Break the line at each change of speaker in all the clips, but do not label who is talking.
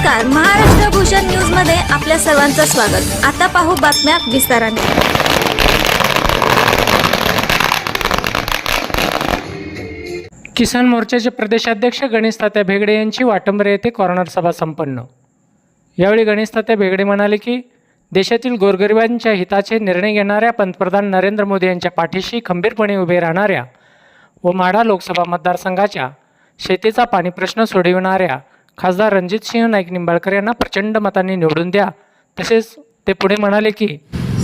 नमस्कार. महाराष्ट्र भूषण न्यूजमध्ये आपल्या सर्वांचं स्वागत. आता पाहू बातम्या विस्ताराने.
किसान मोर्चाचे प्रदेशाध्यक्ष गणेश तात्या भेगडे यांची वाटंबरे येथे कॉर्नर सभा संपन्न. यावेळी गणेश तात्या भेगडे म्हणाले की देशातील गोरगरिबांच्या हिताचे निर्णय घेणाऱ्या पंतप्रधान नरेंद्र मोदी यांच्या पाठीशी खंबीरपणे उभे राहणाऱ्या व माढा लोकसभा मतदारसंघाच्या शेतीचा पाणी प्रश्न सोडविणाऱ्या खासदार रणजितसिंह नाईक निंबाळकर यांना प्रचंड मतांनी निवडून द्या तसेच ते पुढे म्हणाले की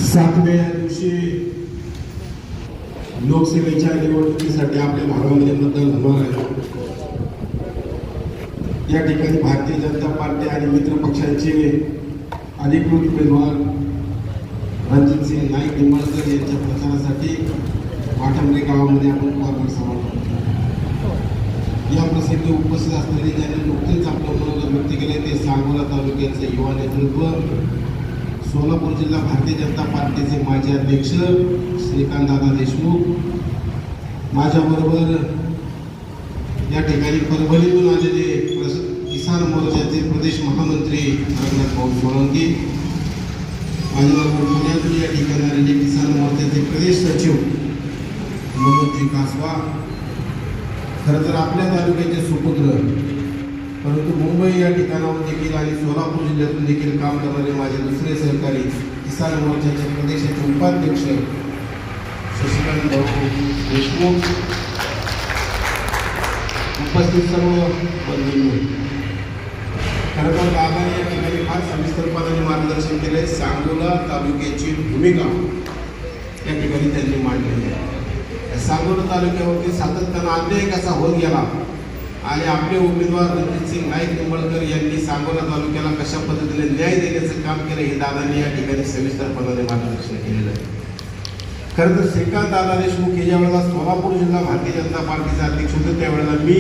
सात दिवशी लोकसभेच्या निवडणुकीसाठी आपल्या भागामध्ये मतदान होणार आहे या ठिकाणी भारतीय जनता पार्टी आणि मित्र पक्षांचे अधिकृत उमेदवार रणजितसिंह नाईक निंबाळकर यांच्या प्रचारासाठी वाटांबरे गावामध्ये आपण कॉर्नर सभा करतो. या प्रसंगी उपस्थित असलेले ज्यांनी नुकतेच आपलं मनोगत व्यक्त केले ते सांगोला तालुक्याचे युवा नेतृत्व सोलापूर जिल्हा भारतीय जनता पार्टीचे माजी अध्यक्ष श्रीकांतदादा देशमुख माझ्याबरोबर या ठिकाणी परभणीतून आलेले प्रस- किसान मोर्चाचे प्रदेश महामंत्री रंगनाथ भाऊ सोळंकी माझ्याबरोबर पुण्यातून या ठिकाणी आलेले किसान मोर्चाचे प्रदेश सचिव मनोजी कासवा खरं तर आपल्या तालुक्याचे सुपुत्र परंतु मुंबई या ठिकाणावर देखील आणि सोलापूर जिल्ह्यातून देखील काम करणारे माझे दुसरे सहकारी किसान मोर्चाचे प्रदेशाचे उपाध्यक्ष शशिकांत भाऊ देशमुख. उपस्थित सर्व बंधूंनी खरं तर दादाने या ठिकाणी फार सविस्तरपणाने मार्गदर्शन केले सांगोला तालुक्याची भूमिका या ठिकाणी त्यांनी मांडलेली आहे. सांगोला तालुक्यावरती सातत्यानं अन्याय कसा होत गेला? आणि आपले उमेदवार रणजितसिंग नाईक निंबळकर यांनी सांगोला तालुक्याला कशा पद्धतीने न्याय देण्याचं काम केलं हे दादांनी या ठिकाणी सविस्तरपणाने मार्गदर्शन केलेलं आहे. खरं तर श्रीकांत दादा देशमुख हे ज्या वेळेला सोलापूर जिल्हा भारतीय जनता पार्टीचे अध्यक्ष होते त्यावेळेला मी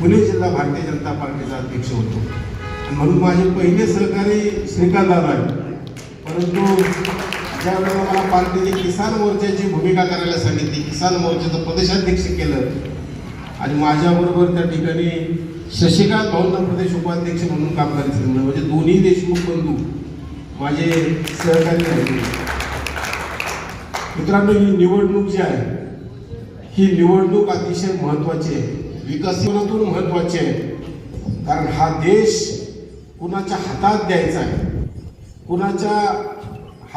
पुणे जिल्हा भारतीय जनता पार्टीचा अध्यक्ष होतो. म्हणून माझे पहिले सहकारी श्रीकांत दादा आहे परंतु ज्या मला पार्टीने किसान मोर्चाची भूमिका करायला सांगितली. किसान मोर्चाचं प्रदेशाध्यक्ष केलं. आणि माझ्याबरोबर त्या ठिकाणी शशिकांत भाऊंना प्रदेश उपाध्यक्ष म्हणून काम करायचं म्हणजे दोन्ही देशमुख बंधू. माझे सहकारी राहिले मित्रांनो ही निवडणूक जी आहे ही निवडणूक अतिशय महत्वाची आहे. विकसनातून महत्वाची आहे. कारण हा देश कुणाच्या हातात द्यायचा आहे कुणाच्या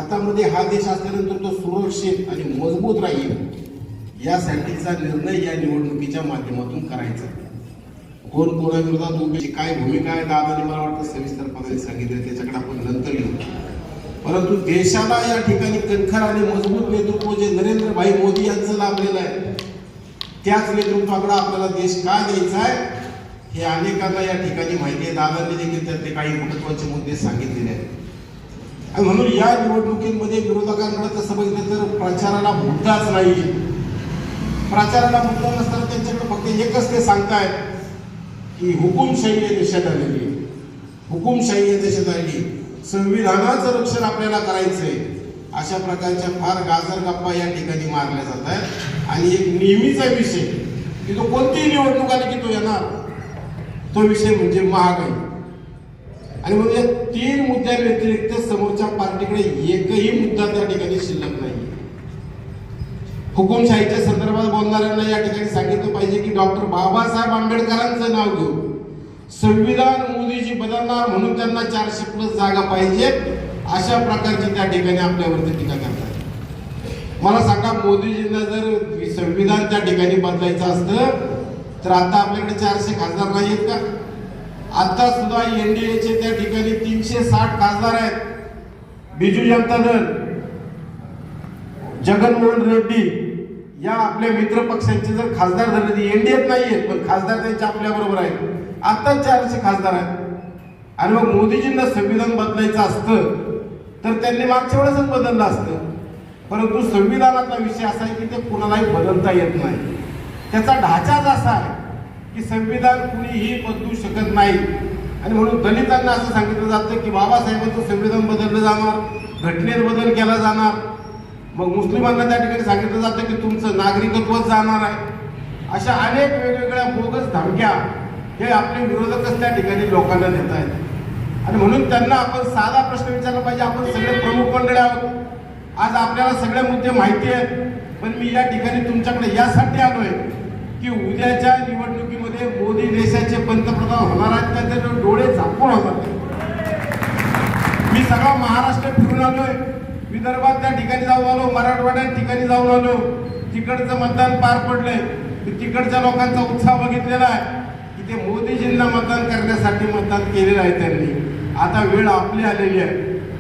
हातामध्ये हा देश असल्यानंतर तो सुरक्षित आणि मजबूत राहील. यासाठीचा निर्णय या निवडणुकीच्या माध्यमातून करायचा. कोण कोणाविरोधात उभी काय भूमिका आहे दादाने मला वाटतं सविस्तरपणे सांगितलं त्याच्याकडे आपण नंतर येऊ. परंतु देशाला या ठिकाणी कणखर आणि मजबूत नेतृत्व जे नरेंद्र भाई मोदी यांचं लाभलेलं आहे त्याच नेतृत्वाकडे आपल्याला देश का द्यायचा आहे हे अनेकांना या ठिकाणी माहिती आहे. दादांनी देखील त्यातले काही महत्त्वाचे मुद्दे सांगितलेले आहेत. आणि म्हणून या निवडणुकीमध्ये विरोधकांकडे तसं बघितलं तर प्रचाराला मुद्दाच नाही. प्रचाराला मुद्दा नसताना त्यांच्याकडे फक्त एकच ते सांगतायत की हुकुमशाही या देशात आलेली हुकुमशाही या देशात आलेली संविधानाचं रक्षण आपल्याला करायचंय. अशा प्रकारच्या फार गाजर गप्पा या ठिकाणी मारल्या जात आहेत. आणि एक नेहमीचा विषय की तो कोणतीही निवडणूक आली की तो येणार. तो विषय म्हणजे महागाई. आणि म्हणजे या तीन मुद्द्या व्यतिरिक्त समोरच्या पार्टीकडे एकही मुद्दा त्या ठिकाणी शिल्लक नाही हुकुमशाहीच्या संदर्भात बोलणाऱ्यांना या ठिकाणी सांगितलं पाहिजे की डॉक्टर बाबासाहेब आंबेडकरांचं नाव घेऊ संविधान मोदीजी बदलणार म्हणून त्यांना चारशे प्लस जागा पाहिजे अशा प्रकारची त्या ठिकाणी आपल्यावरती टीका करतात. मला सांगा मोदीजींना जर संविधान त्या ठिकाणी बदलायचं असतं तर आता आपल्याकडे चारशे खासदार नाही आहेत का? आता सुद्धा एनडीएचे त्या ठिकाणी तीनशे साठ खासदार आहेत. बिजू जनता दल जगनमोहन रेड्डी या आपल्या मित्र पक्षांचे जर खासदार झाले एनडीएत आहेत पण खासदार त्यांच्या आपल्या बरोबर आहेत. आता चारशे खासदार आहेत. आणि मग मोदीजींना संविधान बदलायचं असतं तर त्यांनी मागच्या वेळेसच बदललं असतं. परंतु संविधानातला विषय असा आहे की ते कुणालाही बदलता येत नाही. त्याचा ढाचाच असा आहे. की संविधान कुणीही बदलू शकत नाही. आणि म्हणून दलितांना असं सांगितलं जातं की बाबासाहेबांचं संविधान बदललं जाणार घटनेत बदल केला जाणार. मग मुस्लिमांना त्या ठिकाणी सांगितलं जातं की तुमचं नागरिकत्वच जाणार आहे. अशा अनेक वेगवेगळ्या बोगस धमक्या हे आपले विरोधकच त्या ठिकाणी लोकांना देत आहेत. आणि म्हणून त्यांना आपण साधा प्रश्न विचारला पाहिजे आपण सगळे प्रमुख मंडळी आहोत. आज आपल्याला सगळे मुद्दे माहिती आहेत पण मी या ठिकाणी तुमच्याकडे यासाठी आलोय की उद्याच्या ते मोदी देशाचे पंतप्रधान होणार आहेत का ते डोळे झाकून होतात मी सगळा महाराष्ट्र फिरून आलोय. विदर्भात त्या ठिकाणी जाऊन आलो मराठवाड्यात ठिकाणी जाऊन आलो. तिकडचं मतदान पार पडलंय. तिकडच्या लोकांचा उत्साह बघितलेला आहे. की ते मोदीजींना मतदान करण्यासाठी मतदान केलेलं आहे त्यांनी. आता वेळ आपली आलेली आहे.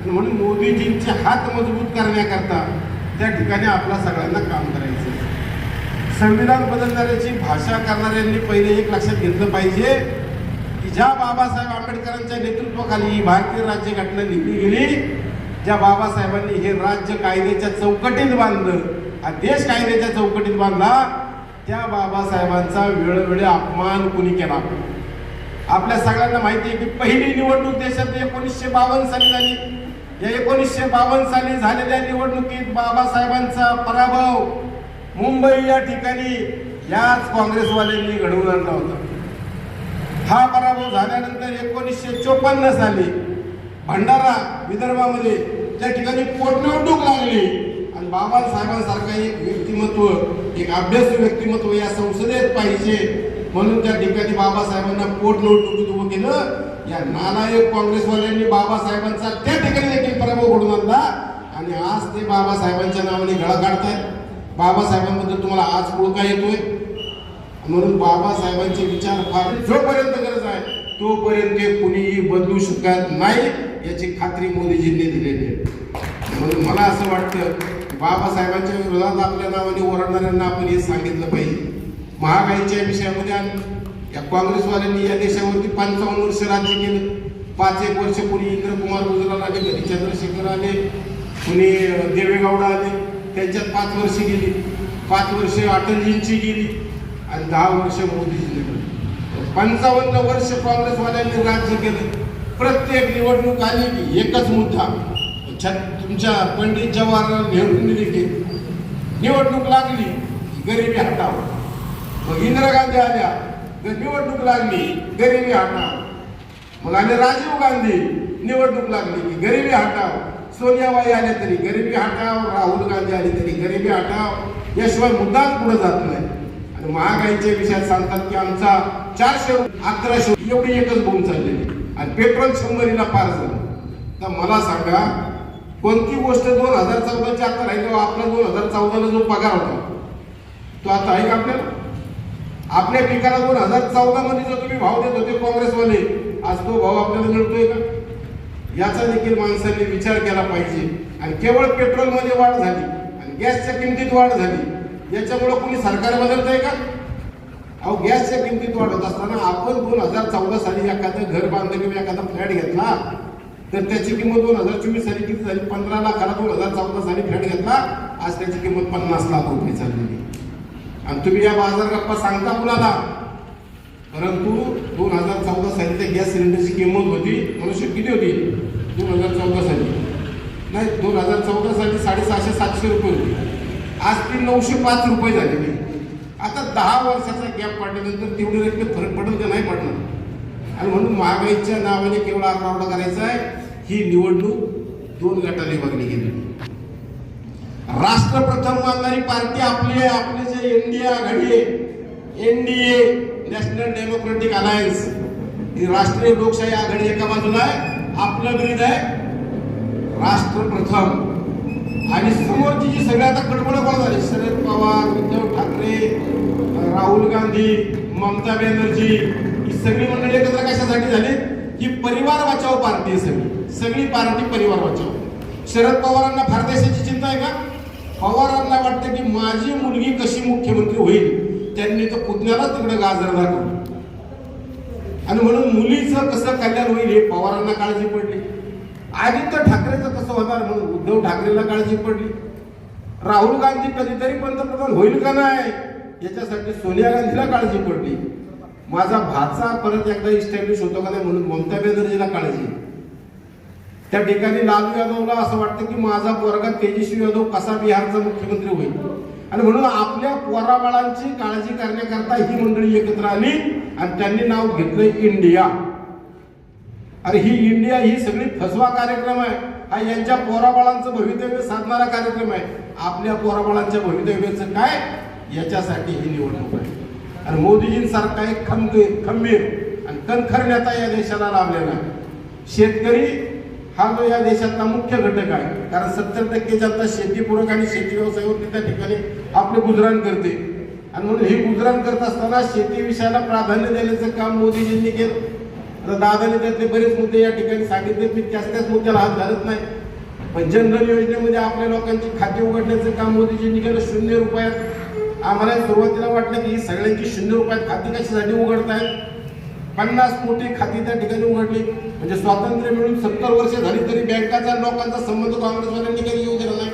म्हणून मोदीजींचे हात मजबूत करण्याकरता त्या ठिकाणी आपला सगळ्यांना काम करायचं संविधान बदलणाऱ्याची भाषा करणाऱ्यांनी पहिले एक लक्षात घेतलं पाहिजे की ज्या बाबासाहेब आंबेडकरांच्या नेतृत्वाखाली ही भारतीय राज्यघटना लिहिली गेली ज्या बाबासाहेबांनी हे राज्य कायद्याच्या चौकटीत बांधलं हा देश कायद्याच्या चौकटीत बांधला त्या बाबासाहेबांचा वेळोवेळी अपमान कुणी केला? आपल्या सगळ्यांना माहिती आहे की पहिली निवडणूक देशात एकोणीसशे बावन्न साली झाली. या एकोणीसशे बावन्न साली झालेल्या निवडणुकीत बाबासाहेबांचा पराभव मुंबई या ठिकाणी याच काँग्रेसवाल्यांनी घडवून आणला होता. हा पराभव झाल्यानंतर एकोणीसशे चोपन्न साली भंडारा विदर्भामध्ये त्या ठिकाणी पोटनिवडणूक लागली. आणि बाबासाहेबांसारखा एक व्यक्तिमत्व एक अभ्यास व्यक्तिमत्व या संसदेत पाहिजे म्हणून त्या ठिकाणी बाबासाहेबांना पोटनिवडणुकीत उभं केलं. या नालायक काँग्रेसवाल्यांनी बाबासाहेबांचा त्या ठिकाणी देखील पराभव घडून आणला. आणि आज ते बाबासाहेबांच्या नावाने गळा काढतायत. बाबासाहेबांबद्दल तुम्हाला आज ओळखा येतोय. म्हणून बाबासाहेबांचे विचार फार जोपर्यंत गरज आहे तोपर्यंत ते कुणीही बदलू शकत नाही याची खात्री मोदीजींनी दिलेली आहे. म्हणून मला असं वाटतं बाबासाहेबांच्या विरोधात आपल्या नावाने ओरडणाऱ्यांना आपण हे सांगितलं पाहिजे. महागाईच्या विषयामध्ये या काँग्रेसवाल्यांनी या देशावरती पंचावन्न वर्ष राज्य केलं. पाच एक वर्ष कुणी इंद्रकुमार गुजराल आले कधी चंद्रशेखर आले कुणी देवेगौडा आले त्यांच्यात पाच वर्ष गेली. पाच वर्ष अटलजींची गेली आणि दहा वर्ष मोदीजींनी गेली पंचावन्न वर्ष काँग्रेसवाल्यांनी राज्य केलं. प्रत्येक निवडणूक आली की एकच मुद्दा. छत तुमच्या पंडित जवाहरलाल नेहरूंनी देखील निवडणूक लागली गरिबी हटाव. मग इंदिरा गांधी आल्या तर निवडणूक लागली गरिबी हटाव. मग आले राजीव गांधी निवडणूक लागली की गरिबी हटाव. सोनियाबाई आल्या तरी गरिबी हटाव राहुल गांधी आली तरी गरिबी हटाव याशिवाय मुद्दाच पुढे जात नाही. आणि महागाईच्या विषयात सांगतात की आमचा चारशे अकराशे एवढी एकच बोंब चाललेली आणि पेट्रोल शंभरीला पार झालं. तर मला सांगा कोणती गोष्ट दोन हजार चौदाची आता राहिली आपला दोन हजार चौदाला जो पगार होता? तो आता आहे का आपल्याला? आपल्या पिकाला दोन हजार चौदा मध्ये जो तुम्ही भाव देत होते काँग्रेसवाले आज तो भाव आपल्याला मिळतोय का? याचा देखील माणसांनी विचार केला पाहिजे. आणि केवळ पेट्रोलमध्ये वाढ झाली आणि गॅसच्या किमतीत वाढ झाली याच्यामुळं कोणी सरकार बदलत आहे का? अहो गॅसच्या किमतीत वाढ होत असताना आपण दोन हजार चौदा साली एखादं घर बांधलं किंवा एखादा फ्लॅट घेतला तर त्याची किंमत दोन हजार चोवीस साली किती झाली? पंधरा लाखाला दोन हजार चौदा साली फ्लॅट घेतला आज त्याची किंमत पन्नास लाख रुपये चाललेली. आणि तुम्ही या बाजार गप्पा सांगता कुणाला परंतु दोन हजार चौदा साली त्या गॅस सिलेंडरची किंमत होती मनुष्य किती होती? दोन हजार चौदा साली. नाही दोन हजार चौदा साली साडेसहाशे सातशे रुपये होती. आज ती नऊशे पाच रुपये झालेली. आता दहा वर्षाचा गॅप पाडल्यानंतर तेवढी रक्कम फरक पडेल का? नाही पडणार. आणि म्हणून महागाईच्या नावाने केवळ आरडाओरडा करायचा आहे ही निवडणूक दोन गटाने विभागली गेली. राष्ट्रप्रथम मानणारी पार्टी आपली आहे आपली जे एनडीए आघाडी आहे. NDA National Democratic Alliance. ही राष्ट्रीय लोकशाही आघाडी एका बाजूला आहे आपलं ब्रीद आहे. राष्ट्र प्रथम. आणि समोरची जी सगळी आता कडबड कोण झाली शरद पवार उद्धव ठाकरे राहुल गांधी ममता बॅनर्जी ही सगळी मंडळी एकत्र कशासाठी झाली? ही परिवार वाचाव पार्टी सगळी. सगळी पार्टी परिवार वाचाव. शरद पवारांना फार देशाची चिंता आहे का? पवारांना वाटतं की माझी मुलगी कशी मुख्यमंत्री होईल? त्यांनी तर पुतण्याला तिकडे गाजर दाखवलं आणि म्हणून मुलीचं कसं कल्याण होईल हे पवारांना काळजी पडली. आदित्य ठाकरेचं कसं होणार म्हणून उद्धव ठाकरेला काळजी पडली. राहुल गांधी कधीतरी पंतप्रधान होईल का नाही याच्यासाठी सोनिया गांधीला काळजी पडली. माझा भाचा परत एकदा इस्टॅब्लिश होतो का नाही म्हणून ममता बॅनर्जीला काळजी. त्या ठिकाणी लालू यादवला असं वाटतं की माझा पोरगा तेजस्वी यादव कसा बिहारचा मुख्यमंत्री होईल? आणि म्हणून आपल्या पोराबाळांची काळजी करण्याकरता ही मंडळी एकत्र आली आणि त्यांनी नाव घेतलं इंडिया. अरे ही इंडिया ही सगळी फसवा कार्यक्रम आहे. हा यांच्या पोराबाळांचं भवितव्य साधणारा कार्यक्रम आहे. आपल्या पोराबाळांच्या भवितव्याचं काय? याच्यासाठी ही निवडणूक आहे. आणि मोदीजींसारखा एक खंबीर खंबीर आणि कणखर नेता या देशाला लाभलेला आहे. शेतकरी हा जो या देशातला मुख्य घटक आहे. कारण सत्तर टक्के जनता शेतीपूरक आणि शेती व्यवसायावरती त्या ठिकाणी आपले गुजराण करते. आणि म्हणून हे गुजराण करत असताना शेती विषयाला प्राधान्य देण्याचं काम मोदीजींनी केलं. आता दादाने त्यातले बरेच मुद्दे या ठिकाणी सांगितले. मी त्याच त्याच मुद्द्याला हात घालत नाही. पण जनधन योजनेमध्ये आपल्या लोकांची खाती उघडण्याचं काम मोदीजींनी केलं. शून्य रुपयात आम्हाला सुरुवातीला वाटलं की ही सगळ्यांची शून्य रुपयात खाती कशासाठी उघडतायत पन्नास कोटी खाती त्या ठिकाणी उघडली. म्हणजे स्वातंत्र्य मिळून सत्तर वर्ष झाली तरी बँकाचा लोकांचा संबंध काँग्रेसवाल्यांनी काही येऊ दिला नाही.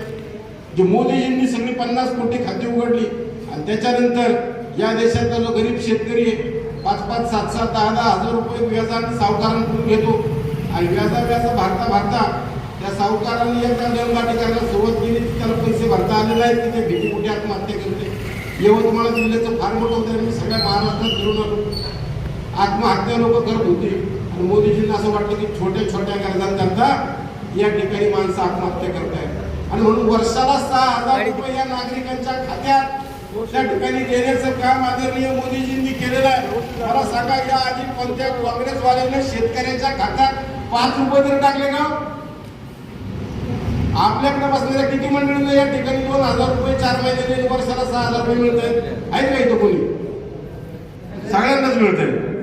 जे मोदीजींनी सगळी पन्नास कोटी खाती उघडली आणि त्याच्यानंतर या देशातला जो गरीब शेतकरी आहे पाच पाच सात सात दहा दहा हजार रुपये व्याजाने सावकारांकडून घेतो. आणि व्याजा व्याजा भरता भरता त्या सावकारांनी एकदा दमदाटी करायला सुरुवात केली की त्याला पैसे भरता आले नाहीत की ते भीती कुठे आत्महत्या करते. यवतमाळ जिल्ह्याचं फार मोठं होतं मी सगळ्या महाराष्ट्रात फिरून आलो. आत्महत्या लोक करत होती. आणि मोदीजींना असं वाटलं की छोट्या छोट्या गरजांकरता या ठिकाणी माणसं आत्महत्या करतायत. आणि म्हणून वर्षाला सहा हजार रुपये या नागरिकांच्या खात्यात. त्या ठिकाणी देण्याचं काम आदरणीय मोदीजींनी केलेलं आहे. मला सांगा या आधी कोणत्या काँग्रेसवाल्यांनी शेतकऱ्याच्या खात्यात पाच रुपये तरी टाकले का? आपल्याकडे बसलेल्या किती मंडळींना या ठिकाणी दोन हजार रुपये चार महिन्याने वर्षाला सहा हजार रुपये मिळत आहेत आहे का इथं कोणी? सगळ्यांनाच मिळत आहे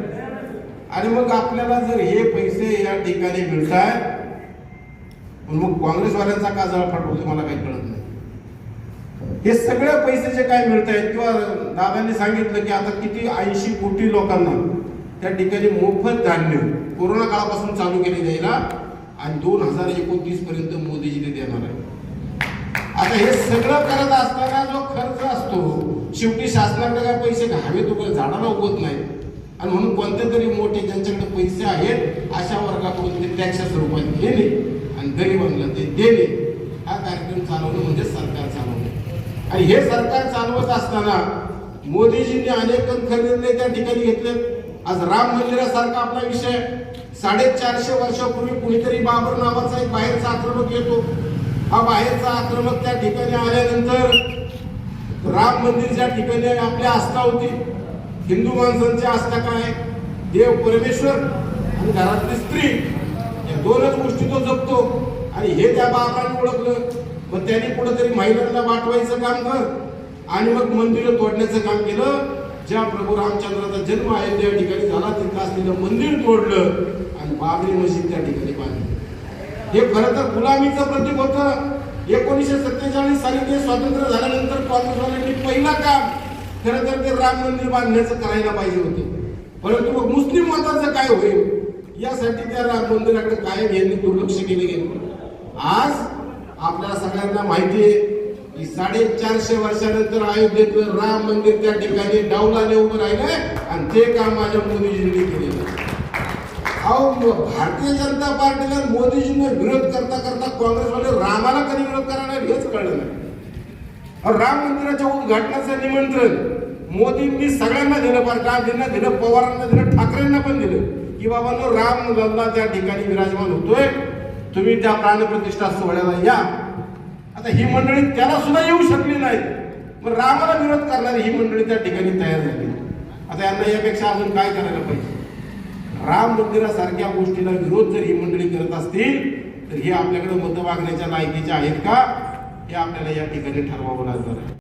आणि मग आपल्याला जर हे पैसे या ठिकाणी मिळत आहेत पण मग काँग्रेसवाल्यांचा का जळफाट होतो मला काही कळत नाही. हे सगळ्या पैसे जे काय मिळत आहेत? किंवा दादांनी सांगितलं की आता किती ऐंशी कोटी लोकांना त्या ठिकाणी मोफत धान्य कोरोना काळापासून चालू केले द्यायला आणि दोन हजार एकोणतीस पर्यंत मोदीजी ते देणार आहे आता हे सगळं करत असताना जो खर्च असतो शेवटी शासनाकडे काय पैसे घावे तो झाडाला उगवत नाही. आणि म्हणून कोणते तरी मोठे ज्यांच्याकडे पैसे आहेत अशा वर्गाकडून ते टॅक्सच्या स्वरूपात घेणे आणि गरिबांना ते देणे हा कार्यक्रम चालवणं म्हणजे सरकार चालवणं. आणि हे सरकार चालवत असताना मोदीजींनी अनेक निर्णय त्या ठिकाणी घेतले आज राम मंदिरासारखा आपला विषय. साडेचारशे वर्षापूर्वी कुणीतरी बाबर नावाचा एक बाहेरचा आक्रमक येतो. हा बाहेरचा आक्रमक त्या ठिकाणी आल्यानंतर राम मंदिर ज्या ठिकाणी आपली आस्था होती. हिंदू माणसांची आस्था काय? देव परमेश्वर आणि घरातली स्त्री. दोनच गोष्टी तो जपतो. आणि हे त्या बापाने ओळखलं. मग त्याने कुठंतरी महिलांना वाटवायचं काम कर. आणि मग मंदिरं तोडण्याचं काम केलं. ज्या प्रभू रामचंद्राचा जन्म अयोध्या या ठिकाणी झाला. तिथं असलेलं मंदिर तोडलं. आणि बाबरी मशीद त्या ठिकाणी बांधली. हे खरं तर गुलामीचं प्रतीक होतं. एकोणीसशे सत्तेचाळीस साली ते स्वातंत्र्य झाल्यानंतर काँग्रेसवाल्यांनी पहिला काम खरं तर ते राम मंदिर बांधण्याचं करायला पाहिजे होते. परंतु मग मुस्लिम मताचं काय होईल? यासाठी त्या राम मंदिराकडे कायम यांनी दुर्लक्ष केले गेले. आज आपल्या सगळ्यांना माहिती आहे की साडेचारशे वर्षानंतर अयोध्येतलं राम मंदिर त्या ठिकाणी डावलाने उभं राहिलंय आणि ते काम माझ्या मोदीजींनी केलेलं अहो भारतीय जनता पार्टीला मोदीजींना विरोध करता करता काँग्रेसवाले रामाला कधी विरोध करणार हेच कळलं नाही. अहो, राम मंदिराच्या उद्घाटनाचं निमंत्रण मोदींनी सगळ्यांना दिलं पार्टीला दिलं पवारांना दिलं ठाकरेंना पण दिलं. की बाबांनो राम लल्ला त्या ठिकाणी विराजमान होतोय. तुम्ही त्या प्राणप्रतिष्ठा सोहळ्याला या. आता ही मंडळी त्याला सुद्धा येऊ शकली नाही. मग रामाला विरोध करणारी ही मंडळी त्या ठिकाणी तयार झाली. आता यांना यापेक्षा अजून काय करायला पाहिजे? राम मंदिरासारख्या गोष्टीला विरोध जर ही मंडळी करत असतील तर हे आपल्याकडे मत मागण्याच्या लायकीच्या आहेत का? हे आपल्याला या ठिकाणी ठरवावं लागणार आहे.